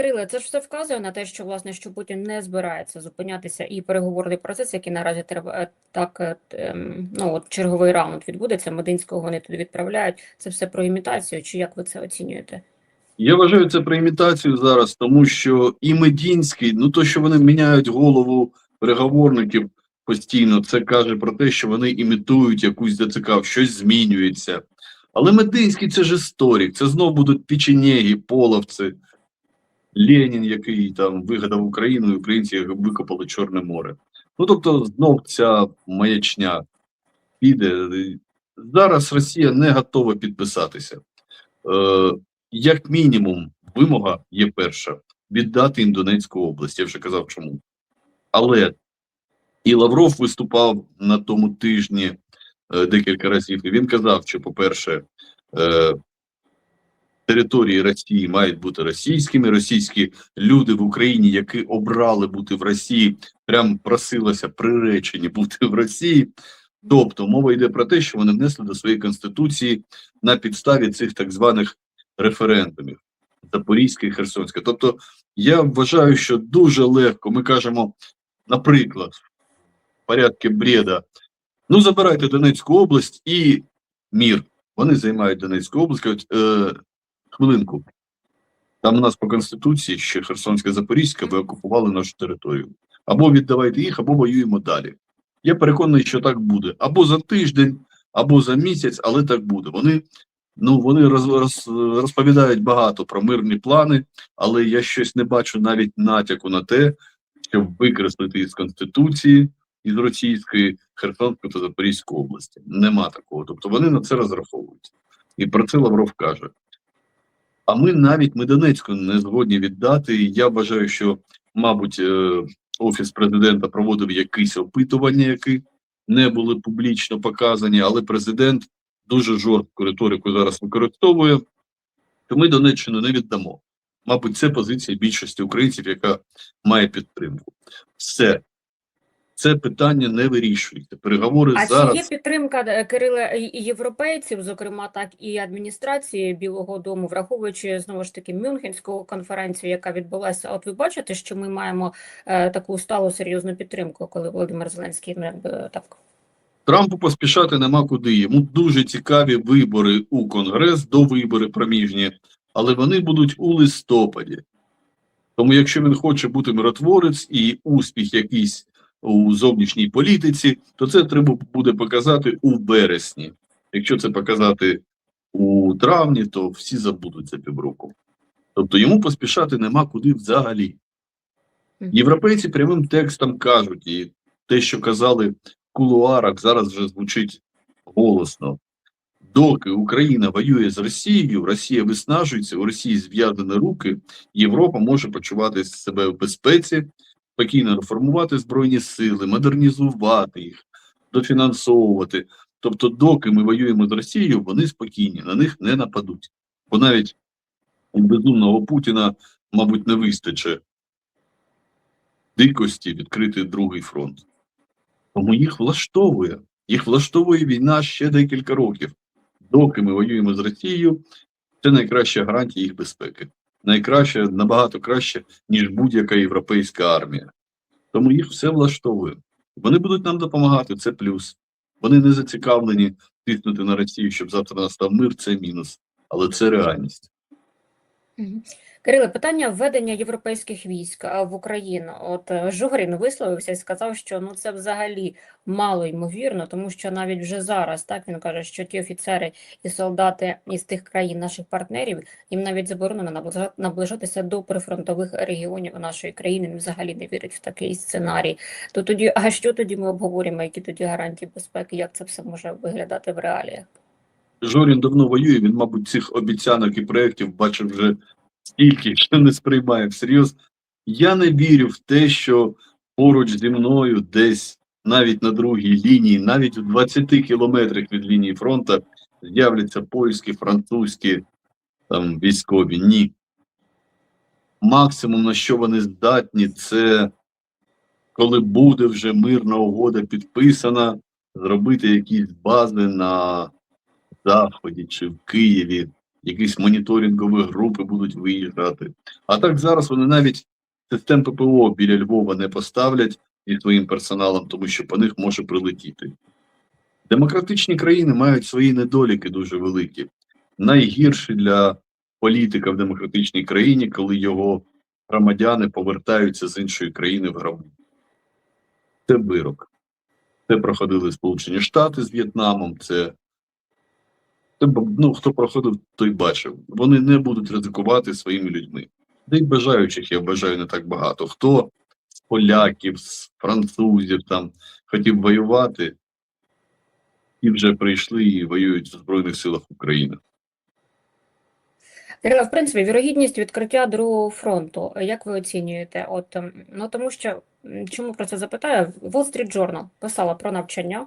Кириле, це ж все вказує на те, що власне що Путін не збирається зупинятися, і переговорний процес, який наразі треба е, так е, ем, ну от черговий раунд відбудеться. Мединського вони туди відправляють. Це все про імітацію. Чи як ви це оцінюєте? Я вважаю це про імітацію зараз, тому що і Медінський, ну то, що вони міняють голову переговорників постійно, це каже про те, що вони імітують якусь ДЦК, щось змінюється. Але Мединський це ж історик, це знову будуть печенєги, половці, Ленін, який там вигадав Україну, і українці викопали Чорне море. Ну тобто, знов ця маячня піде. Зараз Росія не готова підписатися. Е, як мінімум, вимога є перша віддати їм Донецьку область. Я вже казав, чому. Але і Лавров виступав на тому тижні е, декілька разів. І він казав, що, по-перше, е, території Росії мають бути російськими. Російські люди в Україні, які обрали бути в Росії, прям просилося приречені бути в Росії. Тобто мова йде про те, що вони внесли до своєї конституції на підставі цих так званих референдумів Запорізьке і Херсонське. Тобто, я вважаю, що дуже легко ми кажемо, наприклад, в порядку бреда, ну забирайте Донецьку область і мір. Вони займають Донецьку область, кажуть, е, хвилинку. Там у нас по конституції ще Херсонське Запорізьке, ви окупували нашу територію. Або віддавайте їх, або воюємо далі. Я переконаний, що так буде. Або за тиждень, або за місяць, але так буде. Вони ну вони роз, роз, розповідають багато про мирні плани, але я щось не бачу навіть натяку на те, щоб викреслити із Конституції, із російської Херсонську та Запорізьку області. Нема такого. Тобто вони на це розраховують. І про це Лавров каже. А ми навіть ми Донецьку не згодні віддати. Я вважаю, що, мабуть, е, офіс президента проводив якісь опитування, які не були публічно показані, але президент дуже жорстку риторику зараз використовує, то ми Донеччину не віддамо. Мабуть, це позиція більшості українців, яка має підтримку. Все. Це питання не вирішується. Переговори А зараз. чи є підтримка е, Кирила і європейців, зокрема так і адміністрації Білого Дому, враховуючи знову ж таки Мюнхенську конференцію, яка відбулася? От ви бачите, що ми маємо е, таку сталу серйозну підтримку, коли Володимир Зеленський ну, якби так Трампу поспішати нема куди. Йому дуже цікаві вибори у Конгрес до вибори проміжні, але вони будуть у листопаді. Тому, якщо він хоче бути миротворець і успіх якийсь у зовнішній політиці, то це треба буде показати у вересні. Якщо це показати у травні, то всі забудуть за півроку. Тобто йому поспішати нема куди взагалі. Європейці прямим текстом кажуть, і те, що казали в кулуарах, зараз вже звучить голосно. Доки Україна воює з Росією, Росія виснажується, у Росії зв'язані руки, Європа може почувати себе в безпеці, спокійно реформувати збройні сили, модернізувати їх, дофінансовувати. Тобто, доки ми воюємо з Росією, вони спокійні, на них не нападуть. Бо навіть безумного Путіна, мабуть, не вистачить дикості відкрити другий фронт. Тому їх влаштовує. Їх влаштовує війна ще декілька років. Доки ми воюємо з Росією, це найкраща гарантія їх безпеки. Найкраще, набагато краще, ніж будь-яка європейська армія. Тому їх все влаштовує. Вони будуть нам допомагати, це плюс. Вони не зацікавлені тиснути на Росію, щоб завтра настав мир, це мінус. Але це реальність. Кириле, питання введення європейських військ в Україну. От е, Жугрин висловився і сказав, що ну це взагалі мало ймовірно, тому що навіть вже зараз так він каже, що ті офіцери і солдати із тих країн наших партнерів їм навіть заборонено наближа- наближатися до прифронтових регіонів нашої країни. Він взагалі не вірить в такий сценарій. То тоді, а що тоді ми обговоримо? Які тоді гарантії безпеки? Як це все може виглядати в реаліях? Жорін давно воює, він, мабуть, цих обіцянок і проєктів бачив вже стільки, що не сприймає всерйоз. Я не вірю в те, що поруч зі мною десь навіть на другій лінії, навіть у 20 кілометрах від лінії фронту з'являться польські, французькі там військові. Ні. Максимум, на що вони здатні, це коли буде вже мирна угода підписана, зробити якісь бази на Заході чи в Києві, якісь моніторингові групи будуть виїжджати. А так зараз вони навіть систем ППО біля Львова не поставлять і своїм персоналом, тому що по них може прилетіти. Демократичні країни мають свої недоліки дуже великі. Найгірші для політика в демократичній країні, коли його громадяни повертаються з іншої країни в грабу. Це вирок. Це проходили Сполучені Штати з В'єтнамом. Це, ну, хто проходив, той бачив. Вони не будуть ризикувати своїми людьми. Та й бажаючих я бажаю не так багато. Хто з поляків, з французів там хотів воювати, і вже прийшли і воюють в Збройних силах України. Кирило, в принципі, вірогідність відкриття другого фронту, як ви оцінюєте? От, ем, ну, тому що, чому про це запитаю? Wall Street Journal писала про навчання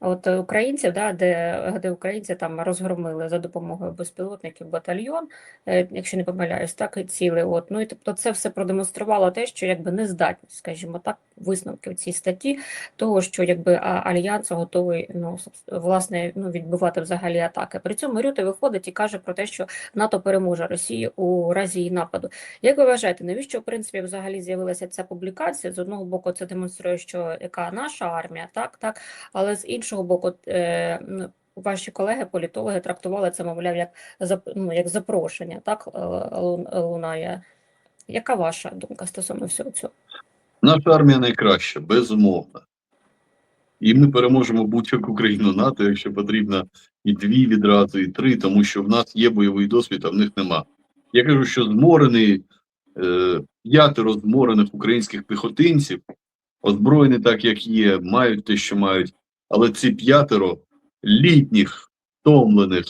от е, українців, да, де, де українці там розгромили за допомогою безпілотників батальйон, е, якщо не помиляюсь, так і ціли. От, ну і тобто це все продемонструвало те, що якби нездатність, скажімо так, висновки в цій статті, того, що якби альянс готовий ну, власне, ну, відбивати взагалі атаки. При цьому Рюте виходить і каже про те, що НАТО переможе Росію у разі її нападу. Як ви вважаєте, навіщо в принципі взагалі з'явилася ця публікація? З одного боку, це демонструє, що яка наша армія, так, так, але з іншого боку, е, ну, ваші колеги, політологи, трактували це, мовляв, як ну, як запрошення, так е, лунає. Яка ваша думка стосовно всього цього? Наша армія найкраща, безумовно. І ми переможемо будь-яку країну НАТО, якщо потрібно, і дві відразу, і три, тому що в нас є бойовий досвід, а в них нема. Я кажу, що зморений, е, п'ятеро зморених українських піхотинців, озброєні так, як є, мають те, що мають, але ці п'ятеро літніх, втомлених,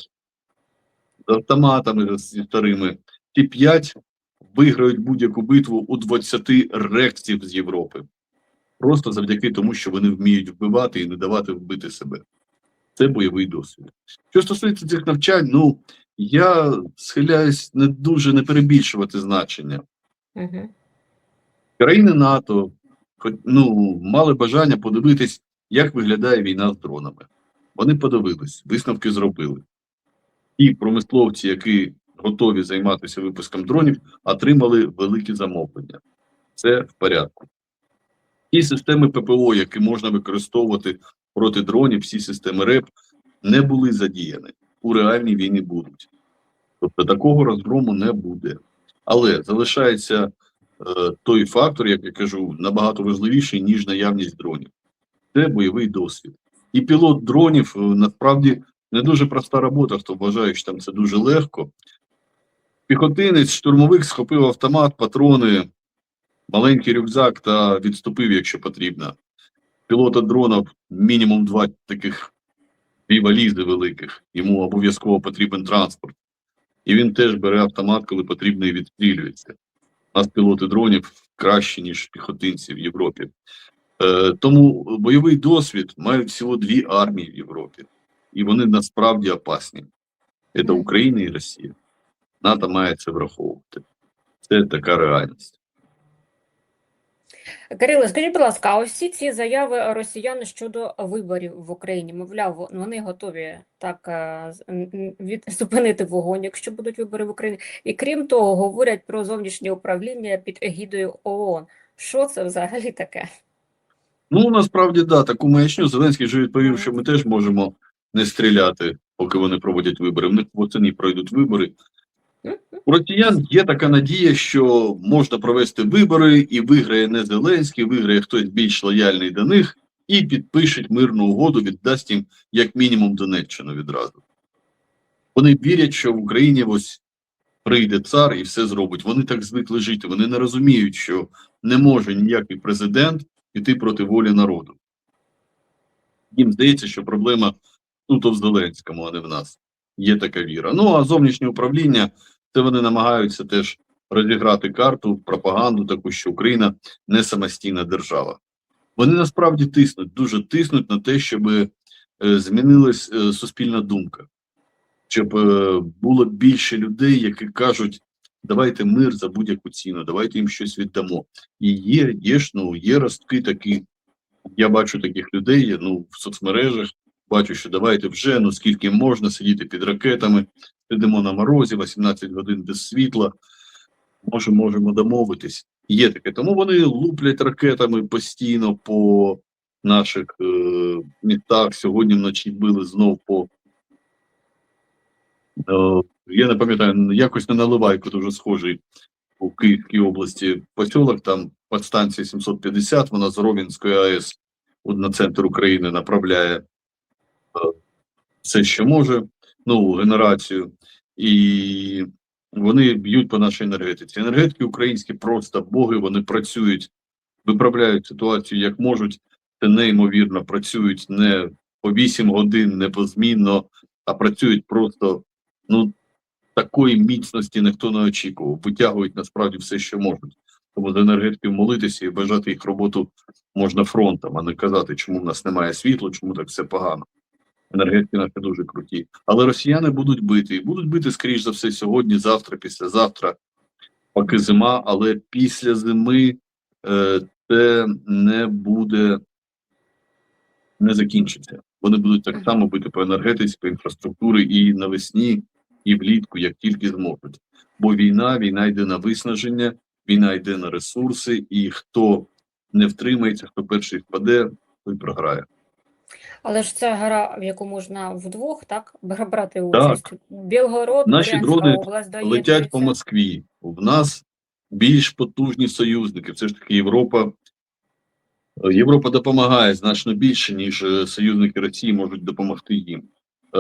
з автоматами зі старими, ті п'ять виграють будь-яку битву у 20 рексів з Європи. Просто завдяки тому, що вони вміють вбивати і не давати вбити себе. Це бойовий досвід. Що стосується цих навчань, ну я схиляюсь не дуже не перебільшувати значення. Угу. Країни НАТО ну, мали бажання подивитись, як виглядає війна з дронами. Вони подивились, висновки зробили. І промисловці, які готові займатися випуском дронів, отримали великі замовлення. Це в порядку. І системи ППО, які можна використовувати проти дронів, всі системи РЕП, не були задіяні. У реальній війні будуть. Тобто такого розгрому не буде. Але залишається е, той фактор, як я кажу, набагато важливіший, ніж наявність дронів. Це бойовий досвід. І пілот дронів е, насправді не дуже проста робота, хто вважає, що там це дуже легко. Піхотинець, штурмовик схопив автомат, патрони, маленький рюкзак та відступив, якщо потрібно. Пілота дрона мінімум два таких дві валізи великих. Йому обов'язково потрібен транспорт. І він теж бере автомат, коли потрібно, і відстрілюється. У нас пілоти дронів кращі, ніж піхотинці в Європі. Е, тому бойовий досвід мають всього дві армії в Європі, і вони насправді опасні. Це Україна і Росія. НАТО має це враховувати. Це така реальність. Кирило, скажіть, будь ласка, а ось всі ці заяви росіян щодо виборів в Україні, мовляв, вони готові так е, від зупинити вогонь, якщо будуть вибори в Україні. І крім того, говорять про зовнішнє управління під егідою ООН. Що це взагалі таке? Ну, насправді, да, таку маячню Зеленський вже відповів, що ми теж можемо не стріляти, поки вони проводять вибори. В них восени пройдуть вибори. У росіян є така надія, що можна провести вибори, і виграє не Зеленський, виграє хтось більш лояльний до них, і підпишуть мирну угоду, віддасть їм як мінімум Донеччину відразу. Вони вірять, що в Україні ось прийде цар і все зробить. Вони так звикли жити. Вони не розуміють, що не може ніякий президент піти проти волі народу. Їм здається, що проблема ну, то в Зеленському, а не в нас. Є така віра. Ну а зовнішнє управління це вони намагаються теж розіграти карту, пропаганду таку, що Україна не самостійна держава. Вони насправді тиснуть, дуже тиснуть на те, щоб е, змінилась е, суспільна думка, щоб е, було більше людей, які кажуть, давайте мир за будь-яку ціну, давайте їм щось віддамо. І є, є ж, ну, є ростки такі. Я бачу таких людей ну, в соцмережах, бачу, що давайте вже, ну скільки можна сидіти під ракетами, сидимо на морозі, 18 годин без світла. Може, можемо домовитись. Є таке. Тому вони луплять ракетами постійно по наших е, містах. Сьогодні вночі били знов по. Е, я не пам'ятаю, якось на наливайку дуже схожий у Київській області посілок, там подстанція 750, вона з Ровенської АЕС на центр України направляє е, все, що може, нову генерацію, і вони б'ють по нашій енергетиці. Енергетики українські просто боги, вони працюють, виправляють ситуацію як можуть. Це неймовірно, працюють не по 8 годин, не позмінно, а працюють просто ну такої міцності ніхто не очікував. Витягують насправді все, що можуть. Тому за енергетиків молитися і бажати їх роботу можна фронтом, а не казати, чому в нас немає світла, чому так все погано. Енергетики наші дуже круті. Але росіяни будуть бити. І будуть бити, скоріш за все, сьогодні, завтра, післязавтра, поки зима, але після зими е, це не буде, не закінчиться. Вони будуть так само бити по енергетиці, по інфраструктурі і навесні, і влітку, як тільки зможуть. Бо війна, війна йде на виснаження, війна йде на ресурси, і хто не втримається, хто перший впаде, той програє. Але ж це гра, в яку можна вдвох, так, брати участь. Білгород, Наші дрони летять по Москві. В нас більш потужні союзники. Все ж таки Європа. Європа допомагає значно більше, ніж е, союзники Росії можуть допомогти їм.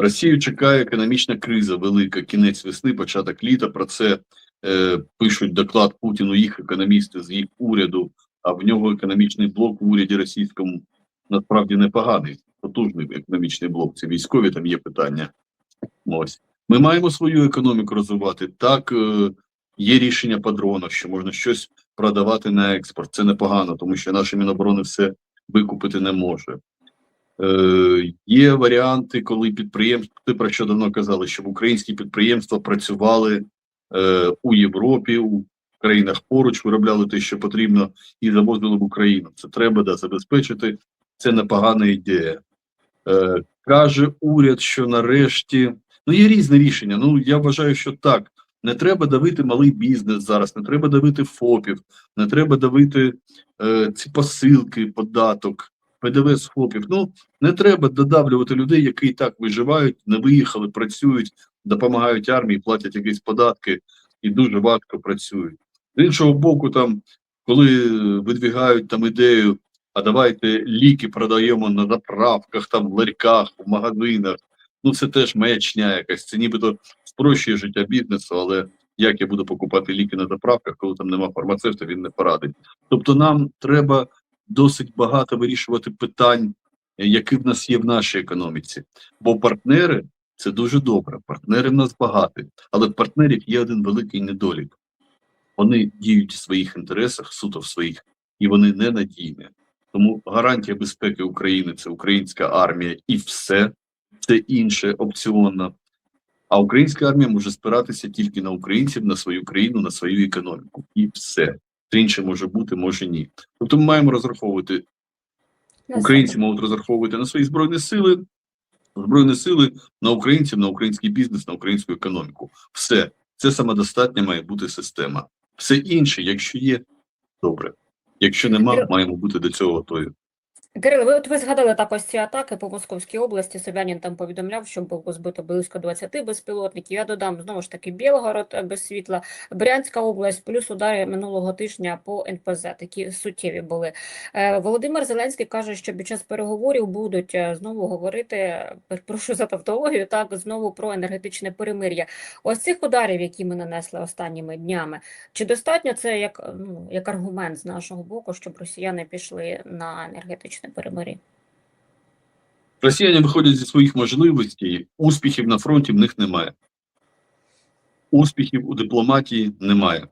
Росію чекає економічна криза велика, кінець весни, початок літа. Про це е, пишуть доклад Путіну їх економісти з їх уряду. А в нього економічний блок в уряді російському насправді непоганий, потужний економічний блок. Це військові там є питання. Ось. Ми маємо свою економіку розвивати. Так, е, є рішення по дронах, що можна щось продавати на експорт. Це непогано, тому що наші міноборони все викупити не може. Е, є варіанти, коли підприємства, ти про що давно казали, щоб українські підприємства працювали е, у Європі, у країнах поруч, виробляли те, що потрібно, і завозили в Україну. Це треба да, забезпечити. Це непогана ідея. Е, каже уряд, що нарешті Ну, є різні рішення. Ну, я вважаю, що так. Не треба давити малий бізнес зараз, не треба давити ФОПів, не треба давити е, ці посилки, податок, ПДВ з. Ну, не треба додавлювати людей, які і так виживають, не виїхали, працюють, допомагають армії, платять якісь податки і дуже важко працюють. З іншого боку, там, коли видвігають там ідею, а давайте ліки продаємо на заправках, там в ларьках, в магазинах. Ну, це теж маячня якась. Це нібито спрощує життя бізнесу, але як я буду покупати ліки на заправках, коли там нема фармацевта, він не порадить. Тобто, нам треба досить багато вирішувати питань, які в нас є в нашій економіці. Бо партнери це дуже добре. Партнери в нас багаті, але партнерів є один великий недолік. Вони діють в своїх інтересах, суто в своїх, і вони ненадійні. Тому гарантія безпеки України це українська армія і все це інше опціонно. А українська армія може спиратися тільки на українців, на свою країну, на свою економіку. І все. Це інше може бути, може ні. Тобто ми маємо розраховувати, українці можуть розраховувати на свої збройні сили, збройні сили на українців, на український бізнес, на українську економіку. Все. Це самодостатня має бути система. Все інше, якщо є, добре. Якщо нема, маємо бути до цього готові. Кирило, ви от ви згадали також ці атаки по Московській області. Собянін там повідомляв, що було збито близько 20 безпілотників. Я додам знову ж таки Білгород без світла, Брянська область, плюс удари минулого тижня по НПЗ. Такі суттєві були. Е, Володимир Зеленський каже, що під час переговорів будуть е, знову говорити, прошу за тавтологію, так знову про енергетичне перемир'я. Ось цих ударів, які ми нанесли останніми днями, чи достатньо це як, ну, як аргумент з нашого боку, щоб росіяни пішли на енергетичне перемир'я? Росіяни виходять зі своїх можливостей, успіхів на фронті в них немає. Успіхів у дипломатії немає.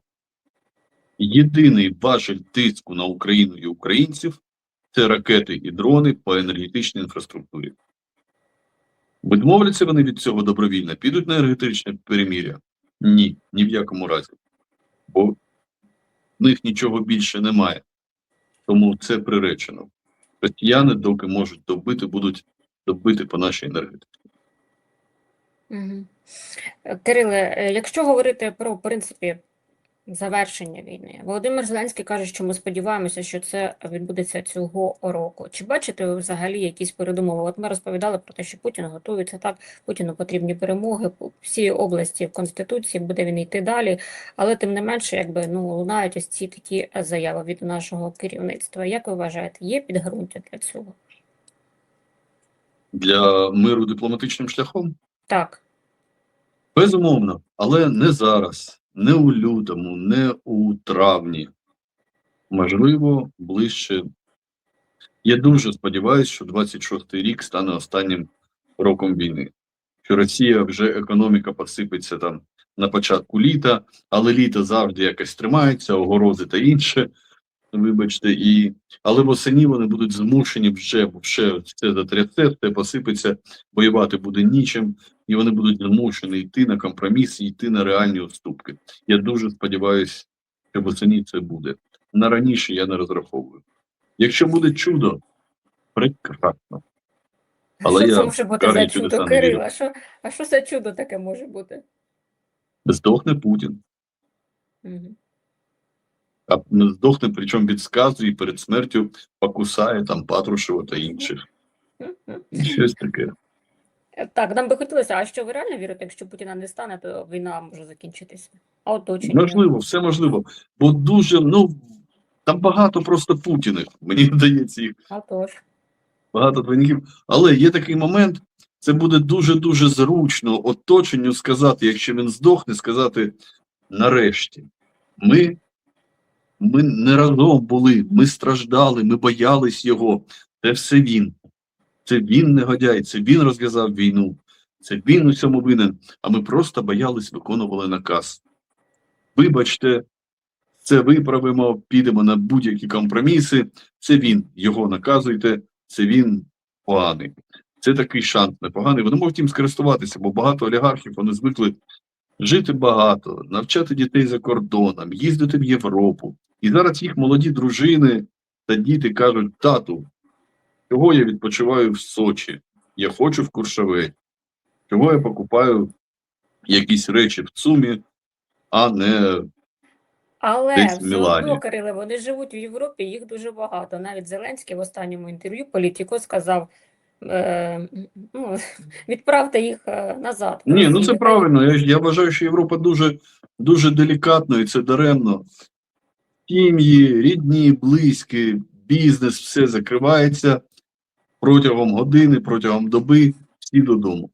Єдиний важель тиску на Україну і українців це ракети і дрони по енергетичній інфраструктурі. Відмовляться вони від цього добровільно, підуть на енергетичне перемір'я? Ні, ні в якому разі. Бо в них нічого більше немає. Тому це приречено. Росіяни, доки можуть добити, будуть добити по нашій енергетиці. Кириле, е, якщо говорити про, принципі, завершення війни, Володимир Зеленський каже, що ми сподіваємося, що це відбудеться цього року. Чи бачите ви взагалі якісь передумови? От ми розповідали про те, що Путін готується так, Путіну потрібні перемоги, по всій області в Конституції буде він йти далі, але тим не менше, якби ну лунають ось ці такі заяви від нашого керівництва. Як ви вважаєте, є підґрунтя для цього? Для миру дипломатичним шляхом? Так. Безумовно, але не зараз, не у лютому, не у травні. Можливо, ближче. Я дуже сподіваюся, що 26-й рік стане останнім роком війни. Що Росія вже економіка посипеться там на початку літа, але літо завжди якось тримається, огорози та інше. Вибачте, і але восені вони будуть змушені вже, вже все затрясе, все посипеться, воювати буде нічим, і вони будуть змушені йти на компроміс, йти на реальні уступки. Я дуже сподіваюся, що восені це буде. На раніше я не розраховую. Якщо буде чудо, прекрасно. Але що я це може бути за чудо, Кирило? А що, а що за чудо таке може бути? Здохне Путін. Мгм. А здохне, причому від сказу і перед смертю покусає там Патрушева та інших. Щось таке. Так, нам би хотілося, а що ви реально вірите, якщо Путіна не стане, то війна може закінчитися? А оточення? Можливо, все можливо. Бо дуже, ну там багато просто путіних. Мені здається, їх А тож. багато двойників. Але є такий момент, це буде дуже-дуже зручно оточенню сказати, якщо він здохне, сказати нарешті. Ми, ми не разом були, ми страждали, ми боялись його. Це все він. Це він негодяй, це він розв'язав війну, це він у цьому винен, а ми просто боялись, виконували наказ. Вибачте, це виправимо, підемо на будь-які компроміси. Це він, його наказуйте, це він поганий. Це такий шанс непоганий. Вони можуть їм скористуватися, бо багато олігархів вони звикли жити багато, навчати дітей за кордоном, їздити в Європу. І зараз їх молоді дружини та діти кажуть: тату, чого я відпочиваю в Сочі? Я хочу в Куршавель. Чого я покупаю якісь речі в ЦУМі, а не Але все одно, Кириле, вони живуть в Європі, їх дуже багато. Навіть Зеленський в останньому інтерв'ю Політіко сказав, ну, відправте їх е, назад. Ні, ну це правильно. Я, я вважаю, що Європа дуже, дуже делікатно і це даремно. Сім'ї, рідні, близькі, бізнес, все закривається протягом години, протягом доби, всі додому.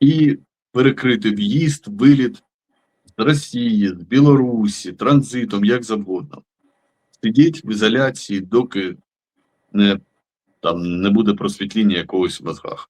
І перекрити в'їзд, виліт з Росії, з Білорусі, транзитом, як завгодно. Сидіть в ізоляції, доки не, там, не буде просвітління якогось в мозгах.